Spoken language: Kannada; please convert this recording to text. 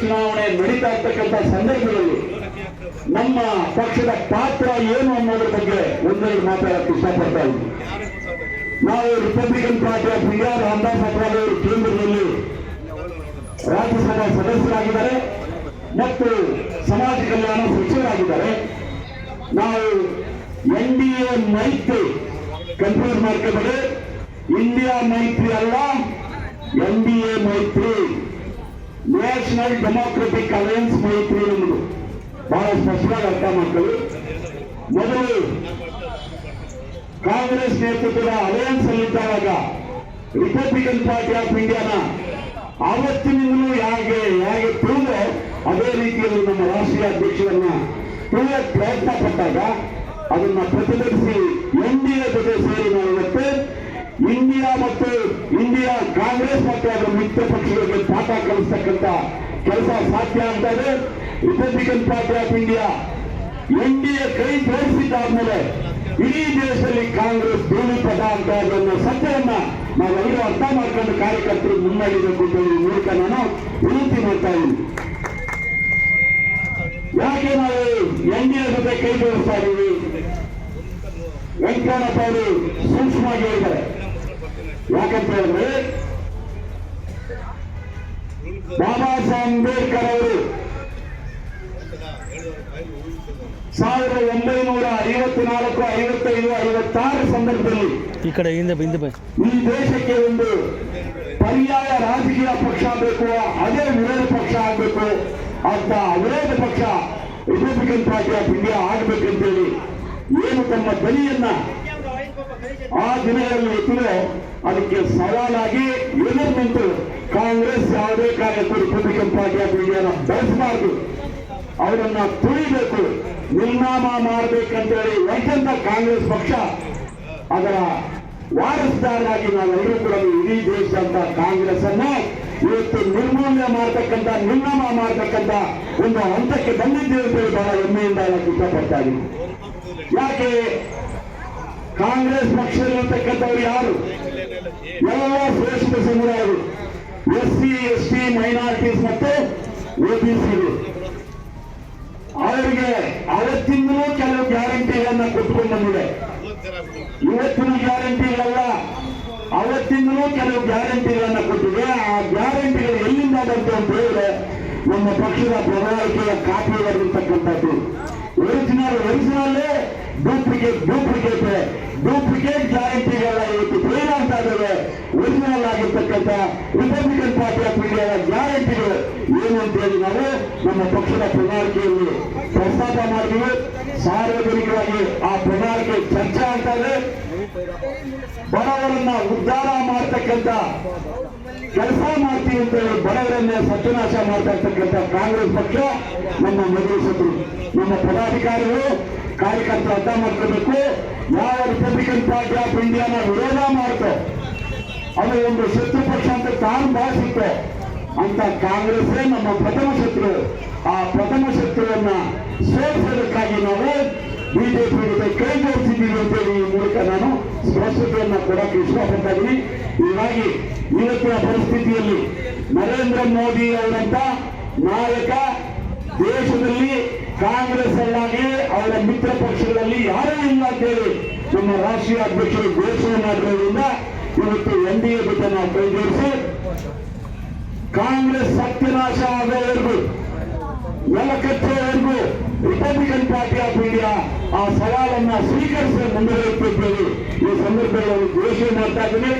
ಚುನಾವಣೆ ನಡೀತಾ ಇರ್ತಕ್ಕಂಥ ಸಂದರ್ಭದಲ್ಲಿ ನಮ್ಮ ಪಕ್ಷದ ಪಾತ್ರ ಏನು ಅನ್ನೋದ್ರ ಬಗ್ಗೆ ಒಂದೆರಡು ಮಾತಾಡಕ್ಕೆ ಇಷ್ಟಪಡ್ತಾ ಇದ್ದೀನಿ. ನಾವು Republican Party of India Ramdas Athawale ಅವರು ಕೇಂದ್ರದಲ್ಲಿ ರಾಜ್ಯಸಭಾ ಸದಸ್ಯರಾಗಿದ್ದಾರೆ ಮತ್ತು ಸಮಾಜ ಕಲ್ಯಾಣ ಸಚಿವರಾಗಿದ್ದಾರೆ. ನಾವು ಎನ್ ಡಿ ಎ ಮೈತ್ರಿ ಕನ್ಫ್ಯೂಸ್ ಮಾಡ್ಕೋಬೇಡಿ. ಇಂಡಿಯಾ ಮೈತ್ರಿ ಅಲ್ಲ, ಎನ್ ಡಿ ಎ ಮೈತ್ರಿ. ನ್ಯಾಷನಲ್ ಡೆಮಾಕ್ರೆಟಿಕ್ ಅಲಯನ್ಸ್ ಮೈತ್ರಿ ಎಂಬುದು ಬಹಳ ಸ್ಪಷ್ಟವಾಗಿ ಅರ್ಥ ಮಾಡ್ಕೊಳ್ಳಿ. ಮೊದಲು ಕಾಂಗ್ರೆಸ್ ನೇತೃತ್ವದ ಅಲಯನ್ಸ್ ಅಲ್ಲಿದ್ದಾಗ ರಿಪಬ್ಲಿಕನ್ ಪಾರ್ಟಿ ಆಫ್ ಇಂಡಿಯಾನ ಆವತ್ತಿನಿಂದಲೂ ಹೇಗೆ ಹೇಗೆ ತಿಳಿದೋ ಅದೇ ರೀತಿಯಲ್ಲಿ ನಮ್ಮ ರಾಷ್ಟ್ರೀಯ ಅಧ್ಯಕ್ಷರನ್ನ ತುಳಿಯಕ್ಕೆ ಪ್ರಯತ್ನ ಪಟ್ಟಾಗ ಅದನ್ನ ಪ್ರತಿಭಟಿಸಿ ಎನ್ ಡಿ ಎ ಜೊತೆ ಸೇರಿ ನಾವು ಇಂಡಿಯಾ ಮತ್ತು ಇಂಡಿಯಾ ಕಾಂಗ್ರೆಸ್ ಮತ್ತು ಅದರ ಮಿತ್ರ ಪಕ್ಷಗಳಿಗೆ ಪಾಠ ಕಲಿಸ್ತಕ್ಕಂಥ ಕೆಲಸ ಸಾಧ್ಯ ಅಂತ ಇದೆ. Republican party of India N D A ಕೈ ಜೋಡಿಸಿದ್ದಾದ್ಮೇಲೆ ಇಡೀ ದೇಶದಲ್ಲಿ ಕಾಂಗ್ರೆಸ್ ಧೂಳಿಪಟ ಅಂತ ಅನ್ನೋ ಸತ್ಯವನ್ನ ನಾವೆಲ್ಲರೂ ಅರ್ಥ ಮಾಡ್ಕೊಂಡು ಕಾರ್ಯಕರ್ತರು ಮುನ್ನಡೆಯಬೇಕು ಅಂತ ಮೂಲಕ ನಾನು ವಿನಂತಿ ಮಾಡ್ತಾ ಇದ್ದೀನಿ. ಯಾಕೆ ನಾವು ಎನ್ ಡಿ ಎ ಜೊತೆ ಕೈ ಜೋಡಿಸ್ತಾ ಇದ್ದೀವಿ? ವೆಂಕಟಪ್ಪ ಅವರು ಸೂಕ್ಷ್ಮವಾಗಿ ಹೇಳಿದ್ದಾರೆ. ಯಾಕಂತ ಹೇಳಿದ್ರೆ ಬಾಬಾ ಸಾಹೇಬ್ ಅಂಬೇಡ್ಕರ್ ಅವರು ಸಾವಿರದ ಒಂಬೈನೂರ ಐವತ್ನಾಲ್ಕು ಐವತ್ತೈದು ಐವತ್ತಾರು ಸಂದರ್ಭದಲ್ಲಿ ಈ ಕಡೆ ಹಿಂದೆ ಹಿಂದೆ ಬೈ ಈ ದೇಶಕ್ಕೆ ಒಂದು ಪರ್ಯಾಯ ರಾಜಕೀಯ ಪಕ್ಷ ಬೇಕು ಅದೇ ವಿರೋಧ ಪಕ್ಷ ಆಗಬೇಕು ಅಂತ ವಿರೋಧ ಪಕ್ಷ ರಿಪಬ್ಲಿಕನ್ ಪಾರ್ಟಿ ಆಫ್ ಇಂಡಿಯಾ ಆಗಬೇಕಂತೇಳಿ ಏನು ತಮ್ಮ ಧ್ವನಿಯನ್ನ ಆ ದಿನಗಳಲ್ಲಿ ಎತ್ತಿದ್ರೆ ಅದಕ್ಕೆ ಸವಾಲಾಗಿ ಎದುರು ನಿಂತು ಕಾಂಗ್ರೆಸ್ ಯಾವುದೇ ಕಾರ್ಯಕರ್ತರು ರಿಪಬ್ಲಿಕನ್ ಪಾರ್ಟಿ ಆಫ್ ಇಂಡಿಯಾನ ಬಳಸಬಾರದು. ಅವರನ್ನ ತುಳಿಬೇಕು, ನಿರ್ನಾಮ ಮಾಡಬೇಕಂತೇಳಿ ವೈದ್ಯಂತ ಕಾಂಗ್ರೆಸ್ ಪಕ್ಷ ಅದರ ವಾರಸ್ದಾರರಾಗಿ ನಾವೆಲ್ಲರೂ ಕೂಡ ಇಡೀ ದೇಶದಂತ ಕಾಂಗ್ರೆಸ್ ಅನ್ನ ಇವತ್ತು ನಿರ್ಮೂಲನೆ ಮಾಡತಕ್ಕಂತ ನಿರ್ನಾಮ ಮಾಡತಕ್ಕಂತ ಒಂದು ಹಂತಕ್ಕೆ ಬಂದಿದ್ದೇವೆ ಅಂತ ಬಹಳ ಹೆಮ್ಮೆಯಿಂದ ಹೇಳಕ್ಕೆ ಇಷ್ಟಪಡ್ತಾ ಯಾಕೆ ಕಾಂಗ್ರೆಸ್ ಪಕ್ಷದಲ್ಲಿರ್ತಕ್ಕಂಥವ್ರು ಯಾರು? ಎಲ್ಲ ಶ್ರೇಷ್ಠ ಸಮುದಾಯಗಳು. S C, S T minorities ಮತ್ತು ಒಬಿಸಿಗಳು ಅವರಿಗೆ ಅವತ್ತಿಂದಲೂ ಕೆಲವು ಗ್ಯಾರಂಟಿಗಳನ್ನ ಕೊಟ್ಕೊಂಡು ಬಂದಿದೆ. ಇವತ್ತಿನ ಗ್ಯಾರಂಟಿಗಳಲ್ಲ. ಅವತ್ತಿಂದಲೂ ಕೆಲವು ಗ್ಯಾರಂಟಿಗಳನ್ನ ಕೊಟ್ಟಿದೆ. ಆ ಗ್ಯಾರಂಟಿಗಳು ಎಲ್ಲಿಂದ ಬಂತು ಅಂತ ಹೇಳಿದ್ರೆ, ನಮ್ಮ ಪಕ್ಷದ ಪ್ರಣಾಳಿಕೆಯ ಕಾಪಿ ಒರಿಜಿನಲ್ ಒರಿಜಿನಲ್ಲೇ ಡೂಪ್ಲಿಕೇಟ್ ಡೂಪ್ಲಿಕೇಟ್ ಡೂಪ್ಲಿಕೇಟ್ ಗ್ಯಾರಂಟಿಗಳ ಇವತ್ತು ಫೇಲ್ ಆಗ್ತಾ ಇದ್ದಾವೆ ಒರಿಜಿನಲ್ ಆಗಿರ್ತಕ್ಕಂಥ ರಿಪಬ್ಲಿಕನ್ ಪಾರ್ಟಿ ಆಫ್ ಇಂಡಿಯಾದ ಗ್ಯಾರಂಟಿಗಳು ಏನು ಅಂತ ಹೇಳಿ ನಾವು ನಮ್ಮ ಪಕ್ಷದ ಪ್ರಣಾಳಿಕೆಯಲ್ಲಿ ಪ್ರಸ್ತಾಪ ಮಾಡಿದ್ವಿ ಸಾರ್ವಜನಿಕವಾಗಿ ಆ ಪ್ರಣಾಳಿಕೆ ಚರ್ಚೆ ಇದೆ. ಬಡವರನ್ನ ಉದ್ಧಾರ ಮಾಡ್ತಕ್ಕಂಥ ಕೆಲಸ ಮಾಡ್ತೀವಿ ಅಂತ ಹೇಳಿ ಬಡವರನ್ನ ಸತ್ಯನಾಶ ಮಾಡ್ತಾ ಇರ್ತಕ್ಕಂಥ ಕಾಂಗ್ರೆಸ್ ಪಕ್ಷ ನಮ್ಮ ಶತ್ರು ನಮ್ಮ ಪದಾಧಿಕಾರಿಗಳು ಕಾರ್ಯಕರ್ತರು ಅರ್ಥ ಮಾಡ್ಕೋಬೇಕು. ಯಾವ ರಿಪಬ್ಲಿಕನ್ ಪಾರ್ಟಿ ಆಫ್ ಇಂಡಿಯಾನ ವಿರೋಧ ಮಾಡುತ್ತೋ ಅದು ಒಂದು ಶತ್ರು ಪಕ್ಷ ಅಂತ ತಾನು ಭಾವಿಸುತ್ತೋ. ಅಂತ ಕಾಂಗ್ರೆಸ್ಸೇ ನಮ್ಮ ಪ್ರಥಮ ಶತ್ರು. ಆ ಪ್ರಥಮ ಶತ್ರುವನ್ನ ಸೋಲಿಸೋದಕ್ಕಾಗಿ ನಾವು ಬಿಜೆಪಿ ಜೊತೆ ಕೈ ಜೋಡಿಸಿದ್ದೀವಿ ಅಂತೇಳಿ ಈ ಮೂಲಕ ನಾನು ಸ್ಪಷ್ಟತೆಯನ್ನ ಕೊಡಕ್ಕೆ ಇಷ್ಟಪಡ್ತಾ ಇದ್ದೀನಿ ಹೀಗಾಗಿ ಇವತ್ತಿನ ಪರಿಸ್ಥಿತಿಯಲ್ಲಿ ನರೇಂದ್ರ ಮೋದಿ ಅವರಂತ ನಾಯಕ ದೇಶದಲ್ಲಿ ಕಾಂಗ್ರೆಸ್ ಅಲ್ಲಾಗಿ ಅವರ ಮಿತ್ರ ಪಕ್ಷಗಳಲ್ಲಿ ಯಾರೂ ಇಲ್ಲ ಅಂತೇಳಿ ನಮ್ಮ ರಾಷ್ಟ್ರೀಯ ಅಧ್ಯಕ್ಷರು ಘೋಷಣೆ ಮಾಡಿರೋದ್ರಿಂದ ಇವತ್ತು ಎನ್ ಡಿ ಎ ಜೊತೆ ನಾವು ಕಾಂಗ್ರೆಸ್ ಸತ್ಯನಾಶ ಆಗೋವರೆಗೂ ನೆಲಕಚ್ಚುವವರೆಗೂ ರಿಪಬ್ಲಿಕನ್ ಪಾರ್ಟಿ ಆಫ್ ಇಂಡಿಯಾ ಆ ಸವಾಲನ್ನ ಸ್ವೀಕರಿಸಿ ಮುಂದುವರಿಯುತ್ತಿದ್ದೇವೆ ಈ ಸಂದರ್ಭದಲ್ಲಿ ಘೋಷಣೆ ಮಾಡ್ತಾ ಇದ್ದೀನಿ.